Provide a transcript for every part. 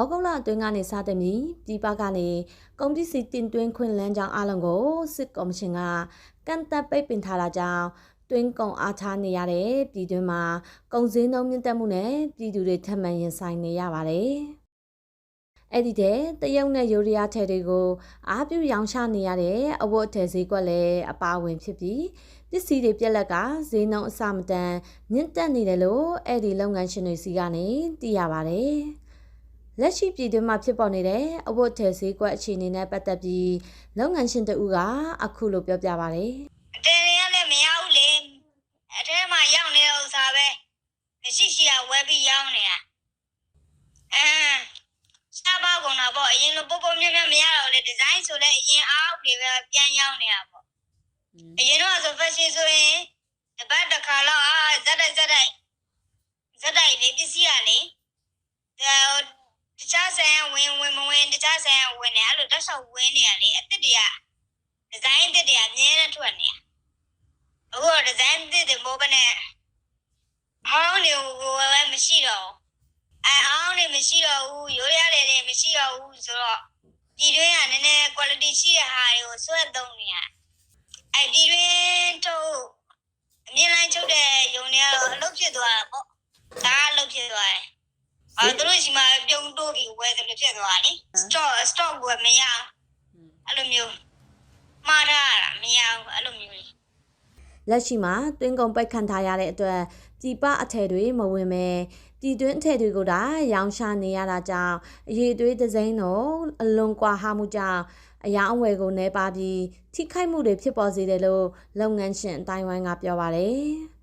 ဩဂုတ်လအတွင်းကနေစတင်ပြီးပြည်ပကနေကုန်ပစ္စည်းတင်သွင်းခွင့်လမ်းကြောင်းအလုံးကိုစစ်ကော်မရှင်ကကန့်သက်ပိတ်ပင်ထားတာကြောင့်တွင်းကုန်အားထားနေရတဲ့ပြည်တွင်းမှာကုန်စည်နှုန်းမြင့်တက်မှုနဲ့ပြည်သူတွေထပ်မံရင်ဆိုင်နေရပါတယ်။အဲ့ဒီတဲ့တရုတ်နဲ့ယူရီးယားထဲတွေကိုအားပြုရောင်းချနေရတဲ့အဝတ်အထည်ဈေးကွက်လည်းအပါအဝင်ဖြစ်ပြီးပစ္စည်းတွေပြက်လက်ကဈေးနှုန်းအဆမတန်မြင့်တက်နေတယ်လို့အဲ့ဒီလုပ်ငန်းရှင်တွေစီကနေသိရပါတယ်။ လက်ရှိပြည်တွင်းမှာဖြစ်ပေါ်နေတဲ့အဝတ်ထည်ဈေးကွက်အခြေအနေနဲ့ပတ်သက်ပြီးလုပ်ငန်းရှင်တဦးကအခုလိုပြောပြပါဗျ။အတဲတွေကလည်းမရဘူးလေအထဲမှာရောက်နေတဲ့ဥစ္စာပဲမရှိရှိရဝဲပြီးရောက်နေတာအဲစားပါကုန်တာပေါ့အရင်လိုပို့ပို့မြတ်မြတ်မရတော့လေဒီဇိုင်းဆိုလဲအရင်အောက်တွေပဲပြန်ရောက်နေတာပေါ့အရင်တော့ဆိုဖက်ရှင်ဆိုရင်တပတ်တစ်ခါတော့အာဇက်တိုက်ဇက်တိုက်ဇက်တိုက်လေးပစ္စည်းရလေအဲတ ခြားဆိုင်ကဝင်ဝင်မဝင်တခြားဆိုင်ကဝင်နေအဲ့လိုတက်ဆောက်ဝင်နေရလေအစ်စ်တွေကဒီဇိုင်းအစ်စ်တွေကအမြဲတမ်းထွက်နေတာအခုတော့ဒီဇိုင်းသစ်တွေမိုးပနဲ့ဟောင်းတွေကိုလည်းမရှိတော့ဘူးအဲဟောင်းတွေမရှိတော့ဘူးရိုးရတယ်တွေမရှိတော့ဘူးဆိုတော့ဒီတွင်းကနည်းနည်း quality ရှိတဲ့ဟာတွေကိုဆွဲသုံးနေရအဲဒီတွင်းတော့အမြင်လိုက်ချုပ်တဲ့ယုံတွေကတော့အလုပ်ဖြစ်သွားတာပေါ့ဒါအလုပ်ဖြစ်သွားတယ်အဲသူတို့ရှိမှ ပြုံးတိုးပြီးဝယ်တယ်လို့ဖြစ်သွားတာလေ stock stock ကမရဘူးအဲ့လိုမျိုးမှားထားတာမရဘူးအဲ့လိုမျိုးလေလက်ရှိမှာတွင်းကုန်ပိတ်ခံထားရတဲ့အတွက်ပြည်ပအထည်တွေမဝင်ပဲပြည်တွင်းအထည်တွေကိုဒါရောင်းချနေရတာကြောင့်အရေးသွေးဒဇိန်းတော့အလွန်ကွာဟမှုကြောင့်အရာအဝယ်ကိုနှဲပါပြီးထိခိုက်မှုတွေဖြစ်ပေါ်စေတယ်လို့လုပ်ငန်းရှင်အတိုင်းဝိုင်းကပြောပါတယ်။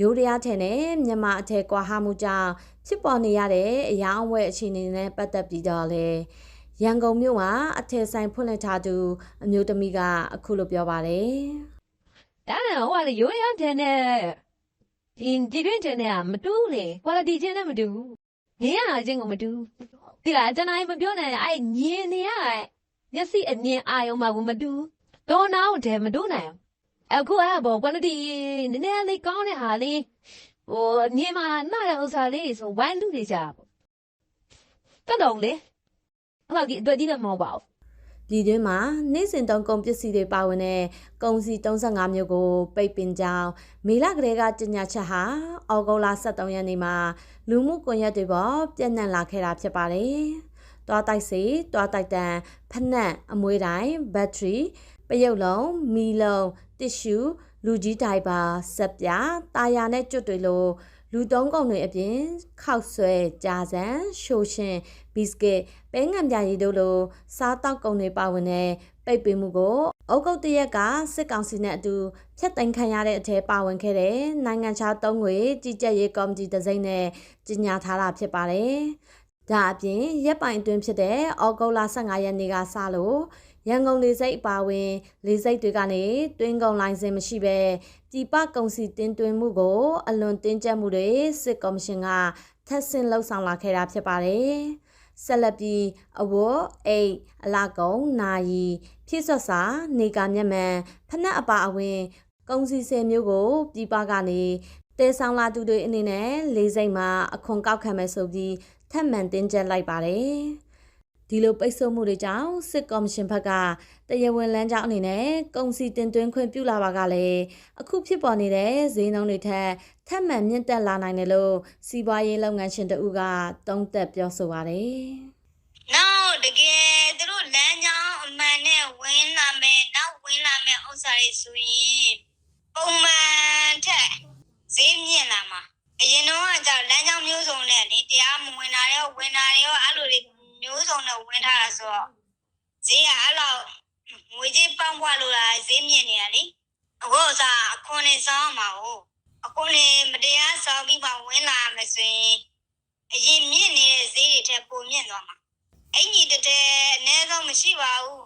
ရိုးရရားထည်နဲ့မြန်မာအထည်ကွာဟမှုကြောင့်ဖြစ်ပေါ်နေရတဲ့အရာအဝယ်အခြေအနေနဲ့ပတ်သက်ပြီးတော့လေရန်ကုန်မြို့မှာအထည်ဆိုင်ဖွင့်လှစ်ထားသူအမျိုးသမီးကအခုလိုပြောပါတယ်။ဒါနဲ့ဟိုကလေရိုးရမ်းတဲ့နဲ့ဒီဒီတွင်တဲ့နဲ့ကမတူးလေ quality ချင်းနဲ့မတူဘူးငင်းရတာချင်းကိုမတူးဒီလားကျွန်တော်မပြောနိုင်အဲ့ညင်နေရမျက်စိအမြင်အာယုံမှာကိုမတူးတော်နာကိုတည်းမတူးနိုင် အခုအဲ့ဘော quality နည်းနည်းလေးကောင်းတဲ့ဟာလေးဟိုညင်မှာနှားတဲ့ဥစ္စာလေးဆိုဝိုင်းလူတွေကြပါတော့လေအဲ့လောက်ဒီအတွက်ဒီလည်းမဟုတ်ပါဘူးပြည်တွင်းမှာနေ့စဉ်သုံးကုန်ပစ္စည်းတွေပါဝင်တဲ့ကုန်စည်35မျိုးကိုပိတ်ပင်ကြောင်းမေလကလေးကကြေညာချက်ဟာအော်ဂုတ်လ23ရက်နေ့မှာလူမှုကွန်ရက်တွေပေါ်ပြန့်နှံ့လာခဲ့တာဖြစ်ပါတယ်။တွားတိုက်စီတွားတိုက်တန်ဖနက်အမွေးတိုင်းဘက်ထရီပရုပ်လုံးမီလုံး တစ်ရှူလူကြီးတိုင်ပါစက်ပြတာယာနဲ့ကျွတ်တွေလိုလူသုံးကုန်တွေအပြင်ခောက်ဆွဲကြာစံရှိုရှင်ဘီစကစ်ပဲငံပြရည်တို့လိုစားတောက်ကုန်တွေပါဝင်တဲ့ပိတ်ပင်မှုကိုအုတ်ကုတ်တရက်ကစစ်ကောင်စီနဲ့အတူဖျက်သိမ်းခံရတဲ့အထက်ပါဝင်ခဲ့တဲ့နိုင်ငံခြားသုံးငွေကြီးကြပ်ရေးကော်မတီတစိမ့်နဲ့ကြီးညာထားတာဖြစ်ပါတယ်။ဒါအပြင်ရက်ပိုင်အတွင်းဖြစ်တဲ့ဩဂုတ်လ15ရက်နေ့ကစလို့ ရန်ကုန်လေစိတ်အပါဝင် လေစိတ်တွေကနေတွင်းကုန်လိုင်းစင်မရှိပဲပြည်ပကုန်စည်တင်သွင်းမှုကို အလွန်တင်းကျပ်မှုတွေစစ်ကော်မရှင်ကထပ်ဆင့်လှုပ်ဆောင်လာခဲ့တာဖြစ်ပါတယ်။ဆက်လက်ပြီးအဝတ်အိတ်အလာကုံနာယီဖြည့်ဆွတ်စာနေကာမျက်မှန်ဖနက်အပါအဝင်ကုန်စည်စင်မျိုးကိုပြည်ပကနေတဲဆောင်လာသူတွေအနေနဲ့လေးစိတ်မှာအခွန်ကောက်ခံမယ်ဆိုပြီးထပ်မံတင်းကျပ်လိုက်ပါတယ်။ ဒီလိုပိတ်ဆို့မှုတွေကြောင့်စစ်ကော်မရှင်ဘက်ကတရားဝင်လမ်းကြောင်းအနေနဲ့ကုန်စည်တင်သွင်းခွင့်ပြုလာပါကလည်းအခုဖြစ်ပေါ်နေတဲ့ဈေးနှုန်းတွေထက်ထပ်မံမြင့်တက်လာနိုင်တယ်လို့စီးပွားရေးလုပ်ငန်းရှင်တဦးကသုံးသပ်ပြောဆိုပါတယ်။နောက်တကယ်သူတို့လမ်းကြောင်းအမှန်နဲ့ဝင်လာမယ်နောက်ဝင်လာမယ်ဥစ္စာတွေဆိုရင်ပုံမှန်ထက်ဈေးမြင့်လာမှာအရင်တော့ကကြောင့်လမ်းကြောင်းမျိုးစုံနဲ့လေတရားမဝင်တာရောဝင်တာတွေရောအဲ့လိုတွေမျိုး စုံနဲ့ဝင်ထားတာဆိုတော့ဈေးကအဲ့လောက်ငွေကြေးပေါင်းပွားလို့လားဈေးမြင့်နေရလေအခုကစားအခွန်နဲ့စောင်းမှာဟုတ်အခွန်နဲ့မတရားစောင်းပြီးမှဝင်လာမယ်ဆိုရင်အရင်မြင့်နေတဲ့ဈေးတွေထက်ပိုမြင့်သွားမှာအင်ကြီးတတဲအနည်းဆုံးမရှိပါဘူး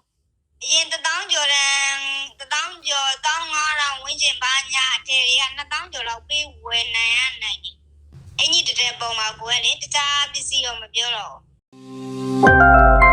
အရင်1000ကျော်တန်း1000ကျော်15000ဝန်းကျင်ပါညာအထည်တွေက2000ကျော်လောက်ပေးဝယ်နိုင်ရနိုင်တယ်အင်ကြီးတတဲပုံမှာကိုယ်ကလေတခြားပစ္စည်းတော့မပြောတော့ဘူး Música